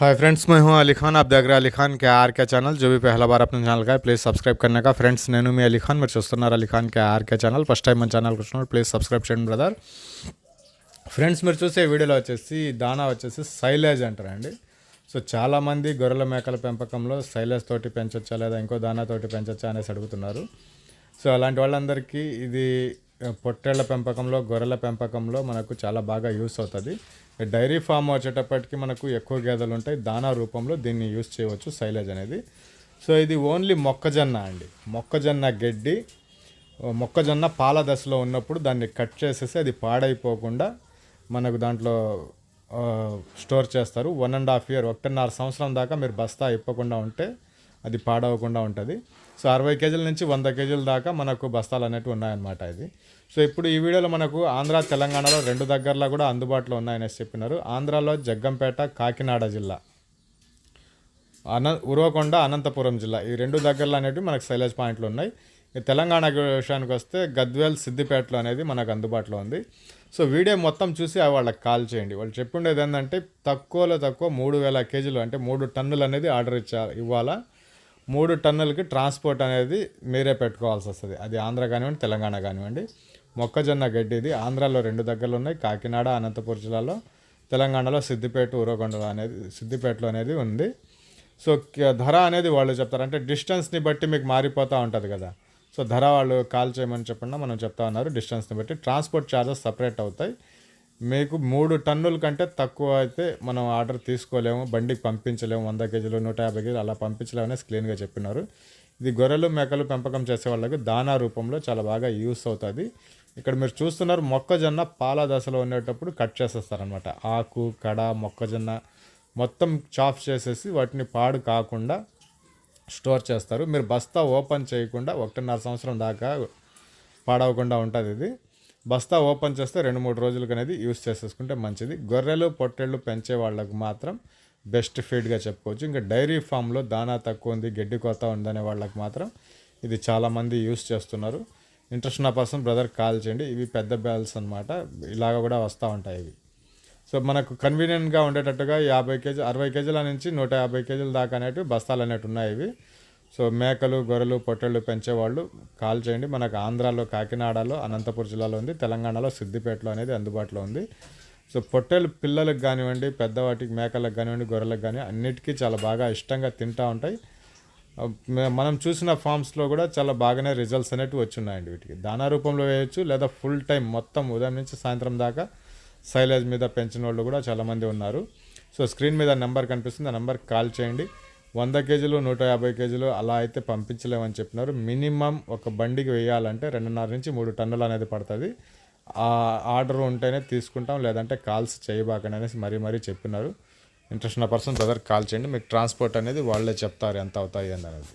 Hi friends मैं हूं अली खान आप देख रहे हैं अली खान के आर के ఛానల్ जो भी पहला बार अपने ఛానల్ का है ప్లీజ్ సబ్స్క్రైబ్ करने का ఫ్రెండ్స్ నేను మీ అలీ ఖాన్ మీరు చూస్తున్నారు Ali Khan K R K channel first time మన ఛానల్కి వచ్చినప్పుడు ప్లీజ్ సబ్స్క్రైబ్ చేయండి బ్రదర్ ఫ్రెండ్స్ మీరు చూసే వీడియోలో వచ్చేసి దానా వచ్చేసి సైలేజ్ అంటారండి సో చాలామంది గొర్రెల మేకల పెంపకంలో సైలేజ్ తోటి పెంచొచ్చా లేదా ఇంకో దానా తోటి పెంచొచ్చా అనేసి అడుగుతున్నారు సో అలాంటి వాళ్ళందరికీ ఇది ఆ, పొట్టేళ్ల పెంపకంలో గొర్రెల పెంపకంలో మనకు చాలా బాగా యూస్ అవుతుంది డైరీ ఫామ్ వచ్చేటప్పటికి మనకు ఎక్కువ గేదెలు ఉంటాయి. దానా రూపంలో దీన్ని యూస్ చేయవచ్చు సైలేజ్ అనేది. సో ఇది ఓన్లీ మొక్కజొన్న అండి. మొక్కజొన్న గడ్డి మొక్కజొన్న పాల దశలో ఉన్నప్పుడు దాన్ని కట్ చేసేసి అది పాడైపోకుండా మనకు దాంట్లో స్టోర్ చేస్తారు. వన్ అండ్ హాఫ్ ఇయర్ ఒకటిన్నర సంవత్సరం దాకా మీరు బస్తా ఇప్పకుండా ఉంటే అది పాడవకుండా ఉంటుంది. సో అరవై కేజీల నుంచి వంద కేజీల దాకా మనకు బస్తాలు అనేవి ఉన్నాయన్నమాట ఇది. సో ఇప్పుడు ఈ వీడియోలో మనకు ఆంధ్ర తెలంగాణలో రెండు దగ్గరలో కూడా అందుబాటులో ఉన్నాయనేసి చెప్పినారు. ఆంధ్రాలో జగ్గంపేట కాకినాడ జిల్లా అన ఉరవకొండ అనంతపురం జిల్లా ఈ రెండు దగ్గరలో అనేవి మనకు సైలేజ్ పాయింట్లు ఉన్నాయి. ఈ తెలంగాణ విషయానికి వస్తే గద్వేల్ సిద్దిపేటలో అనేది మనకు అందుబాటులో ఉంది. సో వీడియో మొత్తం చూసి వాళ్ళకి కాల్ చేయండి. వాళ్ళు చెప్పుండేది ఏంటంటే తక్కువలో తక్కువ మూడు వేల కేజీలు అంటే మూడు టన్నులు అనేది ఆర్డర్ ఇచ్చా ఇవ్వాలా? మూడు టన్నులకి ట్రాన్స్పోర్ట్ అనేది మీరే పెట్టుకోవాల్సి వస్తుంది. అది ఆంధ్ర కానివ్వండి తెలంగాణ కానివ్వండి. మొక్కజొన్న గడ్డి ఇది ఆంధ్రాలో రెండు దగ్గరలు ఉన్నాయి. కాకినాడ అనంతపురం జిల్లాలో తెలంగాణలో సిద్దిపేట ఊరగొండలో అనేది సిద్దిపేటలో అనేది ఉంది. సో ధర అనేది వాళ్ళు చెప్తారు. అంటే డిస్టెన్స్ని బట్టి మీకు మారిపోతూ ఉంటుంది కదా. సో ధర వాళ్ళు కాల్ చేయమని చెప్పకుండా మనం చెప్తా ఉన్నారు. డిస్టెన్స్ని బట్టి ట్రాన్స్పోర్ట్ ఛార్జెస్ సపరేట్ అవుతాయి. మీకు మూడు టన్నుల కంటే తక్కువ అయితే మనం ఆర్డర్ తీసుకోలేము బండికి పంపించలేము వంద కేజీలు నూట యాభై కేజీలు అలా పంపించలేము క్లీన్గా చెప్పినారు. ఇది గొర్రెలు మేకలు పెంపకం చేసే వాళ్ళకి దానా రూపంలో చాలా బాగా యూస్ అవుతుంది. ఇక్కడ మీరు చూస్తున్నారు మొక్కజొన్న పాల దశలో ఉండేటప్పుడు కట్ చేసేస్తారనమాట ఆకు కడ మొక్కజొన్న మొత్తం చాప్ చేసేసి వాటిని పాడు కాకుండా స్టోర్ చేస్తారు. మీరు బస్తా ఓపెన్ చేయకుండా ఒకటిన్నర సంవత్సరం దాకా పాడవకుండా ఉంటుంది ఇది. బస్తా ఓపెన్ చేస్తే రెండు మూడు రోజులకు అనేది యూస్ చేసేసుకుంటే మంచిది. గొర్రెలు పొట్టేళ్ళు పెంచే వాళ్ళకు మాత్రం బెస్ట్ ఫీడ్గా చెప్పుకోవచ్చు. ఇంకా డైరీ ఫామ్లో దానా తక్కువ ఉంది గడ్డి కొత్త ఉందనే వాళ్ళకి మాత్రం ఇది చాలామంది యూస్ చేస్తున్నారు. ఇంట్రెస్ట్ ఉన్న పర్సన్ బ్రదర్ కాల్ చేయండి. ఇవి పెద్ద బ్యాల్స్ అనమాట ఇలాగ కూడా వస్తూ ఉంటాయి ఇవి. సో మనకు కన్వీనియంట్గా ఉండేటట్టుగా యాభై కేజీ అరవై కేజీల నుంచి నూట యాభై కేజీల దాకా అనేటివి బస్తాలు అనేవి ఉన్నాయి ఇవి. సో మేకలు గొర్రెలు పొట్టేళ్ళు పెంచేవాళ్ళు కాల్ చేయండి. మనకు ఆంధ్రాలో కాకినాడలో అనంతపురం జిల్లాలో ఉంది. తెలంగాణలో సిద్దిపేటలో అనేది అందుబాటులో ఉంది. సో పొట్టెలు పిల్లలకు కానివ్వండి పెద్దవాటికి మేకలకు కానివ్వండి గొర్రెలకు కానీ అన్నిటికీ చాలా బాగా ఇష్టంగా తింటూ ఉంటాయి. మనం చూసిన ఫామ్స్లో కూడా చాలా బాగానే రిజల్ట్స్ అనేటివి వచ్చున్నాయండి వీటికి. దానా రూపంలో వేయచ్చు లేదా ఫుల్ టైం మొత్తం ఉదయం నుంచి సాయంత్రం దాకా సైలేజ్ మీద పెంచిన వాళ్ళు కూడా చాలామంది ఉన్నారు. సో స్క్రీన్ మీద నెంబర్ కనిపిస్తుంది. ఆ నెంబర్కి కాల్ చేయండి. వంద కేజీలు నూట యాభై కేజీలు అలా అయితే పంపించలేమని చెప్పినారు. మినిమం ఒక బండికి వేయాలంటే రెండున్నర నుంచి మూడు టన్నులు అనేది పడుతుంది. ఆ ఆర్డర్ ఉంటేనే తీసుకుంటాం లేదంటే కాల్స్ చేయబాకండి అనేసి మరీ మరీ చెప్పినారు. ఇంట్రెస్ట్ ఉన్న పర్సన్ బ్రదర్ కాల్ చేయండి మీకు ట్రాన్స్పోర్ట్ అనేది వాళ్ళే చెప్తారు ఎంత అవుతాయి అని అనేది.